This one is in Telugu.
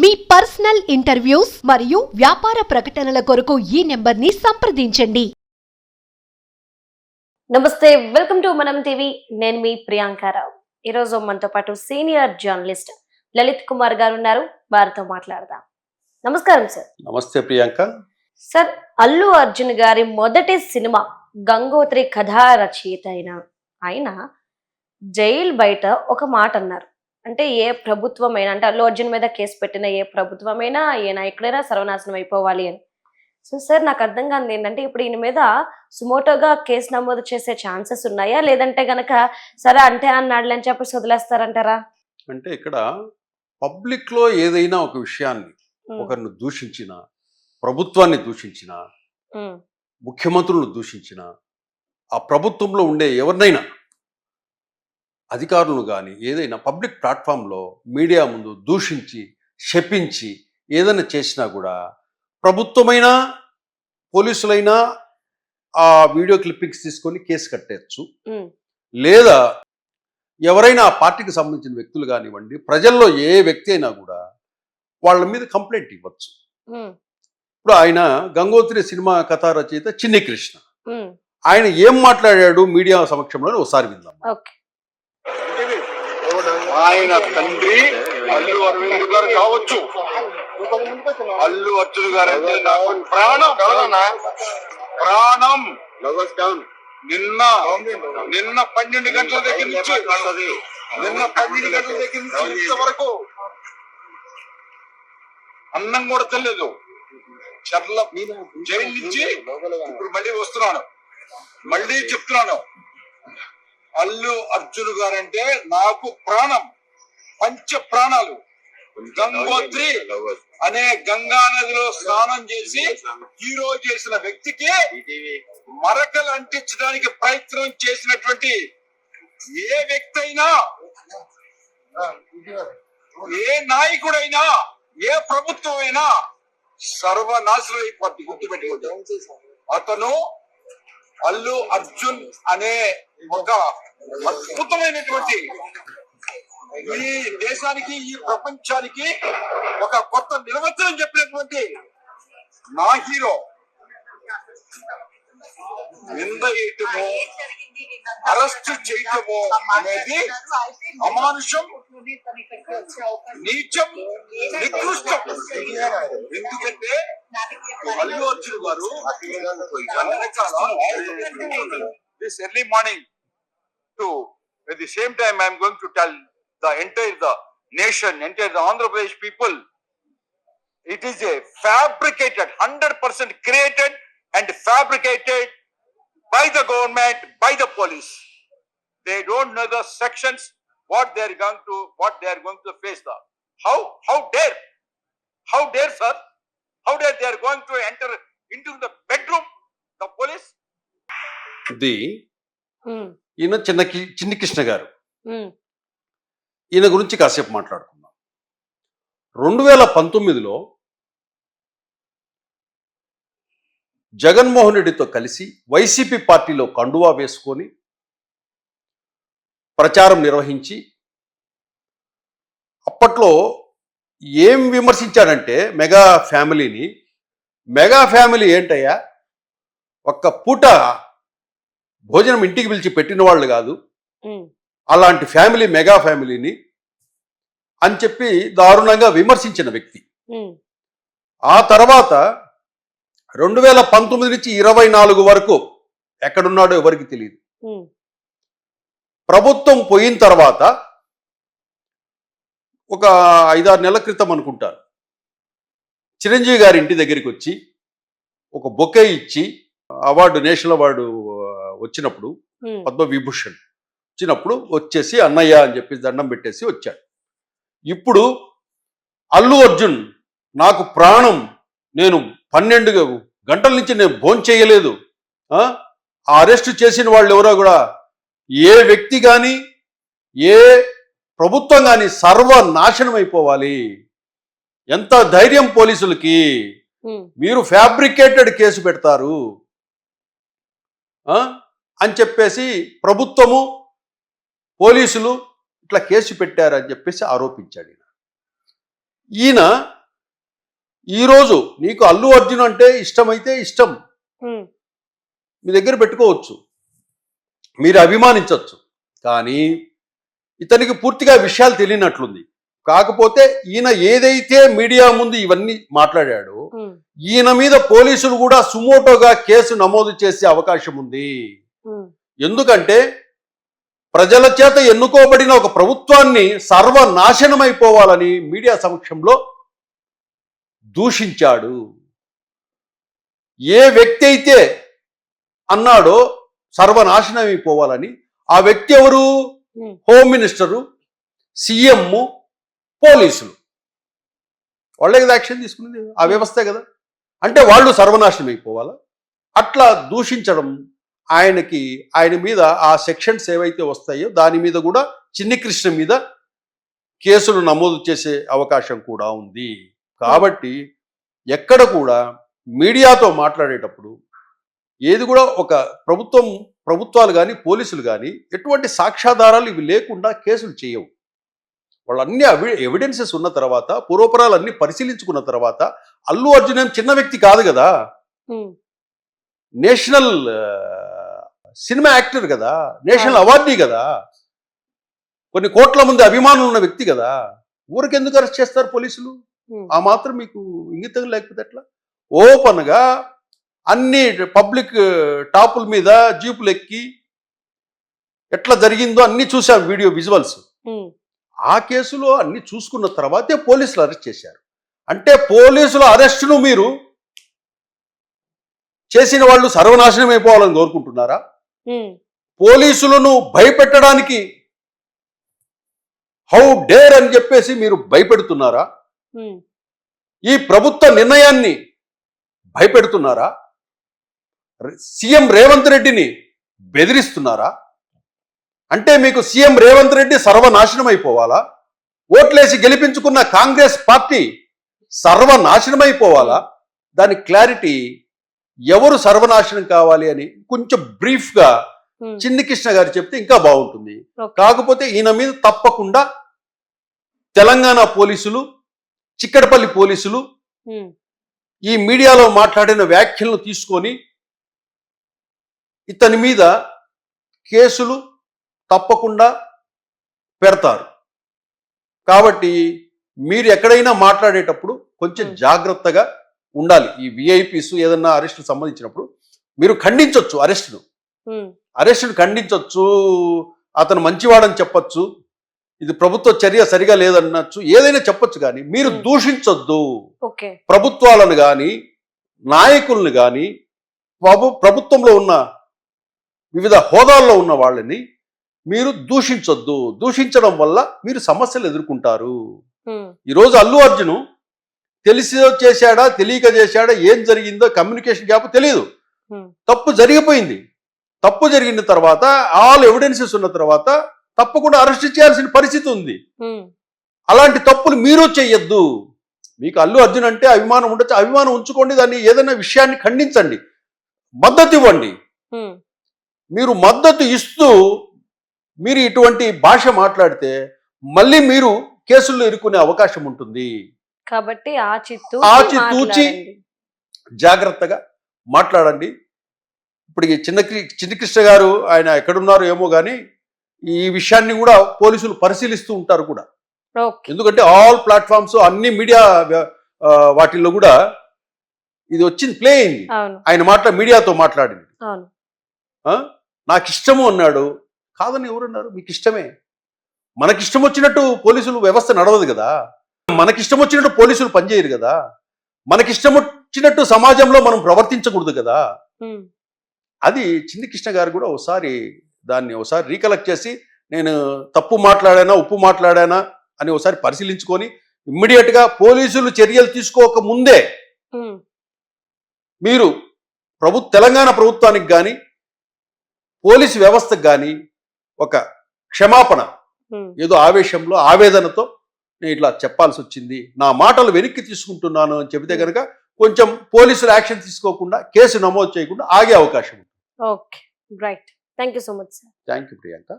మీ పర్సనల్ ఇంటర్వ్యూస్ మరియు వ్యాపార ప్రకటనల కొరకు ఈ నెంబర్ని సంప్రదించండి. నమస్తే వెల్కమ్ టు మనం టీవీ. నేను మీ ప్రియాంకారావు ఈరోజు మనతో పాటు సీనియర్ జర్నలిస్ట్ లలిత్ కుమార్ గారు ఉన్నారు. వారితో మాట్లాడదాం. నమస్కారం సార్. నమస్తే ప్రియాంక. సార్ అల్లు అర్జున్ గారి మొదటి సినిమా గంగోత్రి కథా రచయిత అయిన ఆయన జైల్ బయట ఒక మాట అన్నారు అంటే ఏ ప్రభుత్వమైనా అంటే అల్లు అర్జున్ మీద కేసు పెట్టిన ఏ ప్రభుత్వమైనా ఏ నాయకుడైనా సర్వనాశనం అయిపోవాలి అని. సో సార్ నాకు అర్థం కాదు ఏంటంటే ఇప్పుడు ఈయన మీద సుమోటోగా కేసు నమోదు చేసే ఛాన్సెస్ ఉన్నాయా? లేదంటే గనక సరే అంటే అన్నాడులే అని చెప్పేసి వదిలేస్తారంటారా? అంటే ఇక్కడ పబ్లిక్లో ఏదైనా ఒక విషయాన్ని ఒకరిని దూషించిన ప్రభుత్వాన్ని దూషించిన ముఖ్యమంత్రులను దూషించిన ఆ ప్రభుత్వంలో ఉండే ఎవరినైనా అధికారులను కానీ ఏదైనా పబ్లిక్ ప్లాట్ఫామ్లో మీడియా ముందు దూషించి శపించి ఏదైనా చేసినా కూడా ప్రభుత్వమైనా పోలీసులైనా ఆ వీడియో క్లిప్పింగ్స్ తీసుకొని కేసు కట్టేయచ్చు. లేదా ఎవరైనా ఆ పార్టీకి సంబంధించిన వ్యక్తులు కానివ్వండి ప్రజల్లో ఏ వ్యక్తి అయినా కూడా వాళ్ళ మీద కంప్లైంట్ ఇవ్వచ్చు. ఇప్పుడు ఆయన గంగోత్రి సినిమా కథా రచయిత చిన్ని కృష్ణ ఆయన ఏం మాట్లాడాడు మీడియా సమక్షంలో ఒకసారి విందాం. ఓకే. ఆయన తండ్రి అల్లు అరవింద్ గారు కావచ్చు. అల్లు అర్జున్ గారు అంటే నాకు ప్రాణం. ప్రాణం. నిన్న నిన్న పన్నెండు గంటల దగ్గర నుంచి నిన్న పన్నెండు గంటల దగ్గర నుంచి ఇంతవరకు అన్నం కూడా తెలియదు చర్ల జైలు నుంచి ఇప్పుడు మళ్ళీ వస్తున్నాను. మళ్ళీ చెప్తున్నాను. అల్లు అర్జున్ గారంటే నాకు ప్రాణం. పంచ ప్రాణాలు. గంగోత్రి అనే గంగా నదిలో స్నానం చేసి హీరో చేసిన వ్యక్తికి మరకలు అంటించడానికి ప్రయత్నం చేసినటువంటి ఏ వ్యక్తి అయినా ఏ నాయకుడైనా ఏ ప్రభుత్వం అయినా సర్వనాశనం అయిపోతుంది గుర్తుపెట్టుకుంటాం అతను అల్లు అర్జున్ అనే ఒక అద్భుతమైనటువంటి ఈ దేశానికి ఈ ప్రపంచానికి ఒక కొత్త నిర్వచనం చెప్పినటువంటి నా హీరో. నింద వేయటము అరెస్ట్ చేయటము అనేది అమానుషం నీచం నికృష్టం. ఎందుకంటే అల్లు అర్జున్ గారు అన్ని రకాల this early morning to at the same time I am going to tell the entire the nation, entire the Andhra Pradesh people, it is a fabricated, 100% created and fabricated by the government, by the police. They don't know the sections, what they are going to, what they are going to face the. How, how dare, how dare sir, How dare they are going to enter into the bedroom, the police? ఇది ఉమ్, ఈయన చిన్న చిన్ని కృష్ణ గారు. ఉమ్, ఈయన గురించి కాసేపు మాట్లాడుకుందాం. రెండు వేల పంతొమ్మిదిలో జగన్మోహన్ రెడ్డితో కలిసి వైసీపీ పార్టీలో కండువా వేసుకొని ప్రచారం నిర్వహించి అప్పట్లో ఏం విమర్శించాడంటే మెగా ఫ్యామిలీని. మెగా ఫ్యామిలీ ఏంటయ్యా? ఒక్క పూట భోజనం ఇంటికి పిలిచి పెట్టిన వాళ్ళు కాదు. అలాంటి ఫ్యామిలీ మెగా ఫ్యామిలీని అని చెప్పి దారుణంగా విమర్శించిన వ్యక్తి. ఆ తర్వాత రెండు వేల పంతొమ్మిది నుంచి ఇరవై నాలుగు వరకు ఎక్కడున్నాడో ఎవరికి తెలియదు ప్రభుత్వం పోయిన తర్వాత ఒక ఐదారు నెలల క్రితం అనుకుంటాను. చిరంజీవి గారి ఇంటి దగ్గరికి వచ్చి ఒక బొకే ఇచ్చి అవార్డు నేషనల్ అవార్డు వచ్చినప్పుడు ఉమ్, పద్మ విభూషణ్ వచ్చినప్పుడు వచ్చేసి అన్నయ్య అని చెప్పి దండం పెట్టేసి వచ్చాడు. ఇప్పుడు అల్లు అర్జున్ నాకు ప్రాణం నేను పన్నెండు గంటల నుంచి నేను భోజనం చేయలేదు. అరెస్ట్ చేసిన వాళ్ళు ఎవరో కూడా ఏ వ్యక్తి కానీ ఏ ప్రభుత్వం కానీ సర్వనాశనం అయిపోవాలి ఎంత ధైర్యం పోలీసులకి మీరు ఫ్యాబ్రికేటెడ్ కేసు పెడతారు? అని చెప్పేసి ప్రభుత్వము పోలీసులు ఇట్లా కేసు పెట్టారని చెప్పేసి ఆరోపించాడు ఈయన. ఈయన ఈరోజు నీకు అల్లు అర్జున్ అంటే ఇష్టమైతే ఇష్టం. మీ దగ్గర పెట్టుకోవచ్చు. మీరు అభిమానించవచ్చు కానీ ఇతనికి పూర్తిగా విషయాలు తెలియనట్లుంది. కాకపోతే ఈయన ఏదైతే మీడియా ముందు ఇవన్నీ మాట్లాడాడో ఈయన మీద పోలీసులు కూడా సుమోటోగా కేసు నమోదు చేసే అవకాశం ఉంది. ఎందుకంటే ప్రజల చేత ఎన్నుకోబడిన ఒక ప్రభుత్వాన్ని సర్వనాశనమైపోవాలని మీడియా సమక్షంలో దూషించాడు. ఏ వ్యక్తి అయితే అన్నాడో సర్వనాశనమైపోవాలని ఆ వ్యక్తి ఎవరు? హోమ్. మినిస్టరు సీఎం పోలీసులు. వాళ్ళే కదా యాక్షన్ తీసుకునేది? ఆ వ్యవస్థే కదా. అంటే వాళ్ళు సర్వనాశనం అయిపోవాలా? అట్లా దూషించడం ఆయనకి ఆయన మీద ఆ సెక్షన్స్ ఏవైతే వస్తాయో దాని మీద కూడా చిన్ని కృష్ణ మీద కేసులు నమోదు చేసే అవకాశం కూడా ఉంది. కాబట్టి ఎక్కడ కూడా మీడియాతో మాట్లాడేటప్పుడు ఏది కూడా ఒక ప్రభుత్వం ప్రభుత్వాలు కానీ పోలీసులు కానీ ఎటువంటి సాక్ష్యాధారాలు ఇవి లేకుండా కేసులు చేయవు. వాళ్ళు అన్ని అవి ఎవిడెన్సెస్ ఉన్న తర్వాత పూర్వపరాలు అన్ని పరిశీలించుకున్న తర్వాత అల్లు అర్జున్ ఏం చిన్న వ్యక్తి కాదు కదా. నేషనల్ సినిమా యాక్టర్ కదా. నేషనల్ అవార్డీ కదా. కొన్ని కోట్ల మంది అభిమానులు ఉన్న వ్యక్తి కదా. ఊరికెందుకు అరెస్ట్ చేస్తారు పోలీసులు? ఆ మాత్రం మీకు ఇంగితం లేకపోతే ఎట్లా? ఓపెన్గా అన్ని పబ్లిక్ టాపుల మీద జీపులు ఎక్కి ఎట్లా జరిగిందో అన్ని చూసాం వీడియో విజువల్స్. ఆ కేసులో అన్ని చూసుకున్న తర్వాతే పోలీసులు అరెస్ట్ చేశారు. అంటే పోలీసుల అరెస్టును మీరు చేసిన వాళ్ళు సర్వనాశనం అయిపోవాలని కోరుకుంటున్నారా? పోలీసులను భయపెట్టడానికి హౌ డేర్ అని చెప్పేసి మీరు భయపెడుతున్నారా? ఈ ప్రభుత్వ నిర్ణయాన్ని భయపెడుతున్నారా? సీఎం రేవంత్ రెడ్డిని బెదిరిస్తున్నారా? అంటే మీకు సీఎం రేవంత్ రెడ్డి సర్వనాశనం అయిపోవాలా ఓట్లేసి గెలిపించుకున్న కాంగ్రెస్ పార్టీ సర్వనాశనం అయిపోవాలా దాని క్లారిటీ ఎవరు సర్వనాశనం కావాలి అని కొంచెం బ్రీఫ్గా ఉమ్, చిన్ని కృష్ణ గారు చెప్తే ఇంకా బాగుంటుంది. కాకపోతే ఈయన మీద తప్పకుండా తెలంగాణ పోలీసులు చిక్కడపల్లి పోలీసులు ఈ మీడియాలో మాట్లాడిన వ్యాఖ్యలను తీసుకొని ఇతని మీద కేసులు తప్పకుండా పెడతారు. కాబట్టి మీరు ఎక్కడైనా మాట్లాడేటప్పుడు కొంచెం. జాగ్రత్తగా ఉండాలి. ఈ విఐపీస్ ఏదన్నా అరెస్టు సంబంధించినప్పుడు మీరు ఖండించవచ్చు అరెస్టును. అరెస్టును ఖండించవచ్చు అతను మంచివాడని చెప్పొచ్చు ఇది ప్రభుత్వ చర్య సరిగా లేదన్నచ్చు ఏదైనా చెప్పొచ్చు కానీ మీరు. దూషించొద్దు. ప్రభుత్వాలను కానీ నాయకుల్ని కానీ ప్రభు ప్రభుత్వంలో ఉన్న వివిధ హోదాల్లో ఉన్న వాళ్ళని మీరు దూషించొద్దు. దూషించడం వల్ల మీరు సమస్యలు ఎదుర్కొంటారు. ఈరోజు అల్లు అర్జును తెలిసి చేశాడా తెలియక చేశాడా ఏం జరిగిందో కమ్యూనికేషన్ గ్యాప్ తెలియదు. తప్పు జరిగిపోయింది. తప్పు జరిగిన తర్వాత ఆల్ ఎవిడెన్సెస్ ఉన్న తర్వాత తప్పకుండా అరెస్ట్ చేయాల్సిన పరిస్థితి ఉంది. అలాంటి తప్పులు మీరు చెయ్యొద్దు. మీకు అల్లు అర్జున్ అంటే అభిమానం ఉండొచ్చు. అభిమానం ఉంచుకోండి. దాన్ని ఏదైనా విషయాన్ని ఖండించండి. మద్దతు ఇవ్వండి. మీరు మద్దతు ఇస్తూ మీరు ఇటువంటి భాష మాట్లాడితే మళ్ళీ మీరు కేసుల్లో ఇరుక్కునే అవకాశం ఉంటుంది. కాబట్టి ఆచితూ ఆచితూచి జాగ్రత్తగా మాట్లాడండి. ఇప్పుడు ఈ చిన్న కృ- చిన్ని కృష్ణ గారు ఆయన ఎక్కడున్నారో ఏమో కానీ ఈ విషయాన్ని కూడా పోలీసులు పరిశీలిస్తూ ఉంటారు కూడా. ఎందుకంటే ఆల్ ప్లాట్ఫామ్స్ అన్ని మీడియా వాటిల్లో కూడా ఇది వచ్చింది ప్లే అయింది అవును. ఆయన మాట్లా మీడియాతో మాట్లాడింది? నాకు ఇష్టము అన్నాడు. కాదని ఎవరన్నారు? మీకు ఇష్టమే మనకిష్టం వచ్చినట్టు పోలీసులు వ్యవస్థ నడవదు కదా. మనకిష్టం వచ్చినట్టు పోలీసులు పనిచేయరు కదా. మనకిష్టం వచ్చినట్టు సమాజంలో మనం ప్రవర్తించకూడదు కదా. అది చిన్ని కృష్ణ గారు కూడా ఒకసారి దాన్ని ఒకసారి రీకలెక్ట్ చేసి నేను తప్పు మాట్లాడానా ఉప్పు మాట్లాడానా అని ఒకసారి పరిశీలించుకొని ఇమ్మీడియట్గా పోలీసులు చర్యలు తీసుకోక ముందే మీరు ప్రభు తెలంగాణ ప్రభుత్వానికి కానీ పోలీసు వ్యవస్థకు కానీ ఒక క్షమాపణ ఏదో ఆవేశంలో ఆవేదనతో నేను ఇట్లా చెప్పాల్సి వచ్చింది. నా మాటలు వెనక్కి తీసుకుంటున్నాను అని చెబితే కనుక కొంచెం పోలీసులు యాక్షన్ తీసుకోకుండా కేసు నమోదు చేయకుండా ఆగే అవకాశం ఉంది okay. Right. Thank you so much sir. Thank you Priyanka.